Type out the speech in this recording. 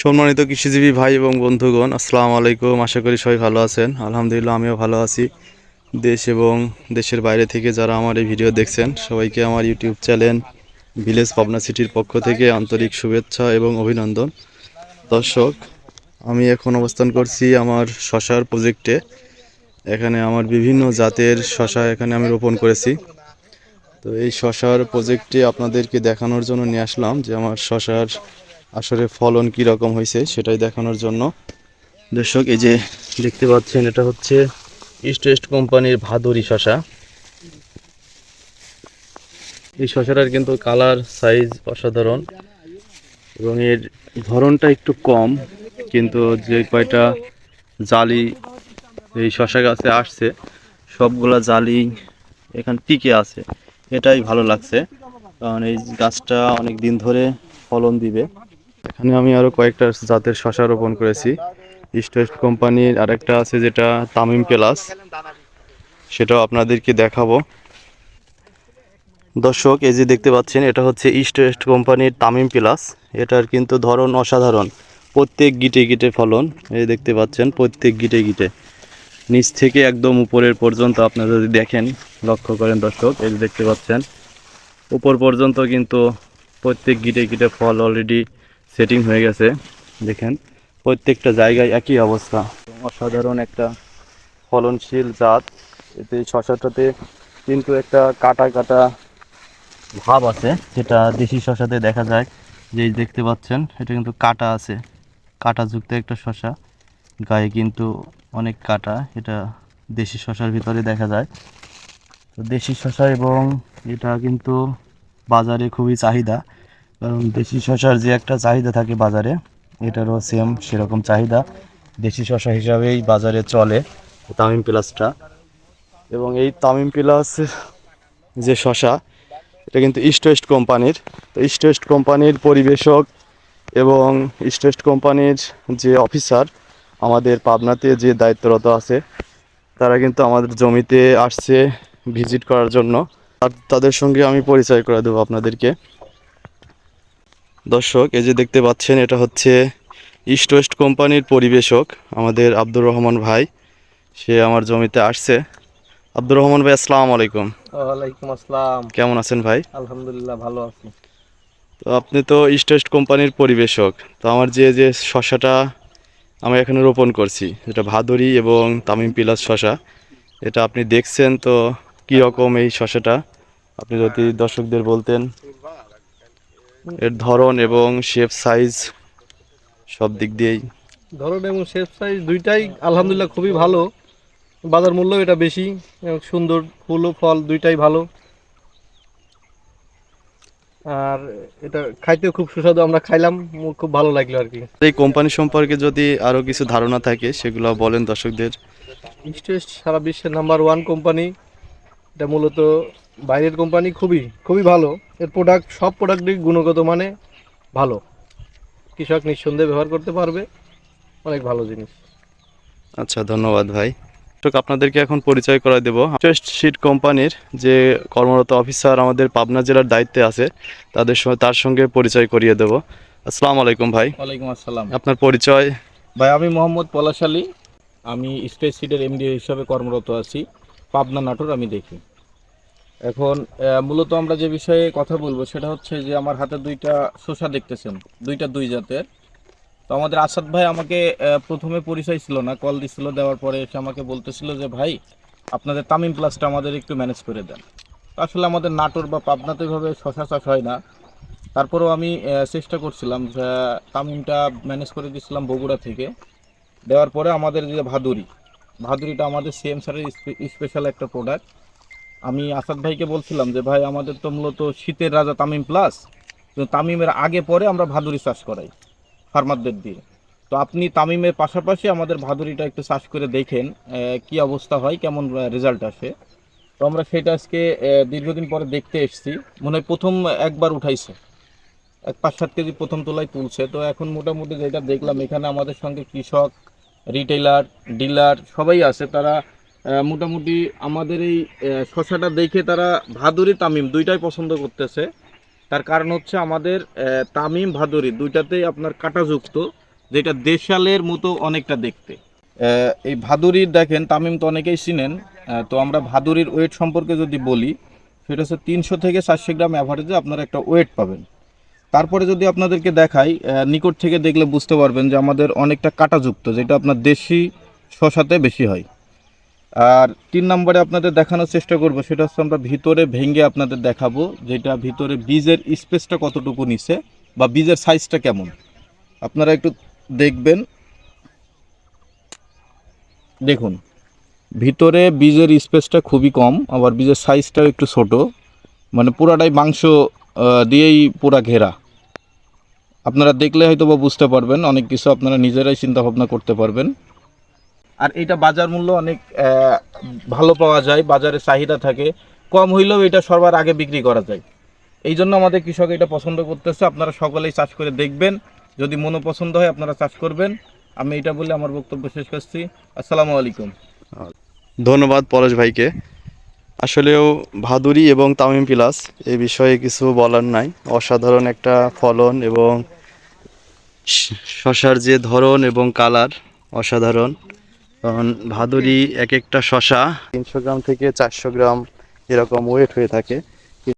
সম্মানিত কৃষিজীবী ভাই এবং বন্ধুগণ, আসসালামু আলাইকুম। আশা করি সবাই ভালো আছেন। আলহামদুলিল্লাহ, আমিও ভালো আছি। দেশ এবং দেশের বাইরে থেকে যারা আমার এই ভিডিও দেখছেন, সবাইকে আমার ইউটিউব চ্যানেল ভিলেজ পাবনা সিটির পক্ষ থেকে আন্তরিক শুভেচ্ছা এবং অভিনন্দন। দর্শক, আমি এখন অবস্থান করছি আমার শশার প্রজেক্টে। এখানে আমার বিভিন্ন জাতের শশা এখানে আমি রোপণ করেছি। তো এই শশার প্রজেক্টটি আপনাদেরকে দেখানোর জন্য নিয়ে আসলাম যে আমার শশার আসলে ফলন কি রকম হয়েছে সেটাই দেখানোর জন্য। দর্শক, এই যে দেখতে পাচ্ছেন, এটা হচ্ছে ইস্ট ওয়েস্ট কোম্পানির ভাদুরি শশা। এই শশাটার কিন্তু কালার, সাইজ অসাধারণ এবং এর ধরনটা একটু কম, কিন্তু যে কয়টা জালি এই শশা গাছে আসছে, সবগুলা জালি এখানে টিকে আছে। এটাই ভালো লাগছে, কারণ এই গাছটা অনেক দিন ধরে ফলন দিবে। এখানে আমি আরও কয়েকটা জাতের শশা রোপণ করেছি। ইস্ট ওয়েস্ট কোম্পানির আরেকটা আছে যেটা তামিম প্লাস সেটাও আপনাদেরকে দেখাবো। দর্শক, এই যে দেখতে পাচ্ছেন, এটা হচ্ছে ইস্ট ওয়েস্ট কোম্পানির তামিম প্লাস এটার কিন্তু ধরন অসাধারণ। প্রত্যেক গিটে গিটে ফলন, এই দেখতে পাচ্ছেন, প্রত্যেক গিটে গিটে। নিচ থেকে একদম উপরের পর্যন্ত আপনারা যদি দেখেন, লক্ষ্য করেন দর্শক, এই দেখতে পাচ্ছেন, উপর পর্যন্ত কিন্তু প্রত্যেক গিটে গিটে ফল অলরেডি সেটিং হয়ে গেছে। দেখেন, প্রত্যেকটা জায়গায় একই অবস্থা। অসাধারণ একটা ফলনশীল জাত। এতে শশাটাতে কিন্তু একটা কাটা কাটা ভাব আছে, যেটা দেশি শশাতে দেখা যায়। যে দেখতে পাচ্ছেন, এটা কিন্তু কাটা আছে। কাটাযুক্ত একটা শশা। গায়ে কিন্তু অনেক কাটা, এটা দেশি শশার ভিতরে দেখা যায়। তো দেশি শশা এবং এটা কিন্তু বাজারে খুবই চাহিদা। কারণ দেশি শশার যে একটা চাহিদা থাকে বাজারে, এটারও সেম সেরকম চাহিদা। দেশি শশা হিসাবেই বাজারে চলে তামিম প্লাসটা। এবং এই তামিম প্লাস যে শশা এটা কিন্তু ইস্ট ওয়েস্ট কোম্পানির তো ইস্ট ওয়েস্ট কোম্পানির পরিবেশক এবং ইস্ট ওয়েস্ট কোম্পানির যে অফিসার আমাদের পাবনাতে যে দায়িত্বরত আছে, তারা কিন্তু আমাদের জমিতে আসছে ভিজিট করার জন্য। আর তাদের সঙ্গে আমি পরিচয় করে দেবো আপনাদেরকে। দর্শক এই যে দেখতে পাচ্ছেন এটা হচ্ছে ইস্ট ওয়েস্ট কোম্পানির পরিবেশক আমাদের আব্দুর রহমান ভাই। সে আমার জমিতে আসছে। আব্দুর রহমান ভাই আসসালামু আলাইকুম। ওয়ালাইকুম আসসালাম। কেমন আছেন ভাই? আলহামদুলিল্লাহ ভালো আছি। তো আপনি তো ইস্ট ওয়েস্ট কোম্পানির পরিবেশক। তো আমার যে যে শশাটা আমি এখানে রোপণ করছি যেটা ভাদুরি এবং তামিম পিলাস শশা এটা আপনি দেখছেন তো কী রকম এই শশাটা আপনি যদি দর্শকদের বলতেন। এর ধরন এবং শেপ সাইজ সব দিক দিয়েই। ধরন এবং শেপ সাইজ দুইটাই আলহামদুলিল্লাহ খুবই ভালো। বাজার মূল্য এটা বেশি এবং সুন্দর ফুল ও ফল দুইটাই ভালো। আর এটা খাইতেও খুব সুস্বাদু আমরা খাইলাম খুব ভালো লাগল আর কি। এই কোম্পানি সম্পর্কে যদি আরও কিছু ধারণা থাকে সেগুলো বলেন দর্শকদের। ইস্ট ওয়েস্ট সারা বিশ্বের নাম্বার ওয়ান কোম্পানি এটা মূলত বাইরের কোম্পানি খুবই খুবই ভালো। এর প্রোডাক্ট সব প্রোডাক্টই গুণগত মানে ভালো। কৃষক নিঃসন্দেহে ব্যবহার করতে পারবে অনেক ভালো জিনিস। আচ্ছা ধন্যবাদ ভাই। দর্শক আপনাদেরকে এখন পরিচয় করে দেব। টেস্ট শিট কোম্পানির যে কর্মরত অফিসার আমাদের পাবনা জেলার দায়িত্বে আছে তাদের সঙ্গে তার সঙ্গে পরিচয় করিয়ে দেব। আসসালামু আলাইকুম ভাই। ওয়ালাইকুম আসসালাম। আপনার পরিচয়? ভাই আমি মোহাম্মদ পলাশ আলী আমি স্টেট সিটের এমডি হিসাবে কর্মরত আছি। পাবনা নাটোর আমি দেখি। এখন মূলত আমরা যে বিষয়ে কথা বলব সেটা হচ্ছে যে আমার হাতে দুইটা শসা দেখতেছেন, দুইটা দুই জাতের। তো আমাদের আসাদ ভাই আমাকে প্রথমে পরিচয় ছিল না, কল দিছিল, দেওয়ার পরে এসে আমাকে বলতেছিল যে, ভাই, আপনাদের তামিম প্লাসটা আমাদের একটু ম্যানেজ করে দেন। আসলে আমাদের নাটোর বা পাবনাতে এভাবে শশা চাষ হয় না। তারপরেও আমি চেষ্টা করছিলাম তামিমটা ম্যানেজ করে দিয়েছিলাম বগুড়া থেকে। দেওয়ার পরে আমাদের যে ভাদুরি ভাদুরিটা আমাদের সিএম স্যারের স্পেশাল একটা প্রোডাক্ট আমি আসাদ ভাইকে বলছিলাম যে, ভাই, আমাদের তো মূলত শীতের রাজা তামিম প্লাস তামিমের আগে পরে আমরা ভাদুরি চাষ করাই ফার্মারদের দিয়ে। তো আপনি তামিমের পাশাপাশি আমাদের ভাদুরিটা একটু চাষ করে দেখেন কি অবস্থা হয়, কেমন রেজাল্ট আসে? তো আমরা সেটা আজকে দীর্ঘদিন পরে দেখতে এসেছি। মনে হয় প্রথম একবার উঠাইছে। এক পাঁচ সাত কেজি প্রথম তোলায় তুলছে। তো এখন মোটামুটি যেটা দেখলাম, এখানে আমাদের সঙ্গে কৃষক রিটেলার ডিলার সবাই আছে। তারা মোটামুটি আমাদের এই শশাটা দেখে তারা ভাদুরি তামিম দুইটাই পছন্দ করতেছে। তার কারণ হচ্ছে আমাদের তামিম, ভাদুরি দুইটাতেই আপনার কাটাযুক্ত, যেটা দেশালের মতো অনেকটা দেখতে। এই ভাদুরির দেখেন, তামিম তো অনেকেই চিনেন। তো আমরা ভাদুরির ওয়েট সম্পর্কে যদি বলি, সেটা হচ্ছে তিনশো থেকে চারশো গ্রাম অ্যাভারেজে আপনারা একটা ওয়েট পাবেন। তারপরে যদি আপনাদেরকে দেখাই নিকট থেকে দেখলে বুঝতে পারবেন যে আমাদের অনেকটা কাটাযুক্ত, যেটা আপনার দেশি শশাতে বেশি হয়। আর তিন নম্বরে আপনাদের দেখানোর চেষ্টা করব, সেটা হচ্ছে আমরা ভিতরে ভেঙে আপনাদের দেখাবো, যেটা ভিতরে বীজের স্পেসটা কতটুকু নিছে বা বীজের সাইজটা কেমন। আপনারা একটু দেখবেন। দেখুন, ভিতরে বীজের স্পেসটা খুবই কম, আবার বীজের সাইজটাও একটু ছোট। মানে পুরাটাই মাংস দিয়েই পুরা ঘেরা। আপনারা দেখলে হয়তো বা বুঝতে পারবেন, অনেক কিছু আপনারা নিজেরাই চিন্তা ভাবনা করতে পারবেন। আর এটা বাজার মূল্য অনেক ভালো পাওয়া যায়, বাজারে চাহিদা থাকে। কম হইলেও এটা সবার আগে বিক্রি করা যায়। এই জন্য আমাদের কৃষক এটা পছন্দ করতেছে, আপনারা সকলেই চাষ করে দেখবেন। যদি মনো পছন্দ হয়, আপনারা চাষ করবেন। আমি এটা বলে আমার বক্তব্য শেষ করছি। আসসালামু আলাইকুম। ধন্যবাদ পরেশ ভাইকে। আসলেও ভাদুরি এবং তামিম পিলাস এই বিষয়ে কিছু বলার নাই। অসাধারণ একটা ফলন এবং শশার যে ধরন এবং কালার অসাধারণ। কারণ ভাদুরি এক একটা শশা তিনশো গ্রাম থেকে চারশো গ্রাম এরকম ওয়েট হয়ে থাকে।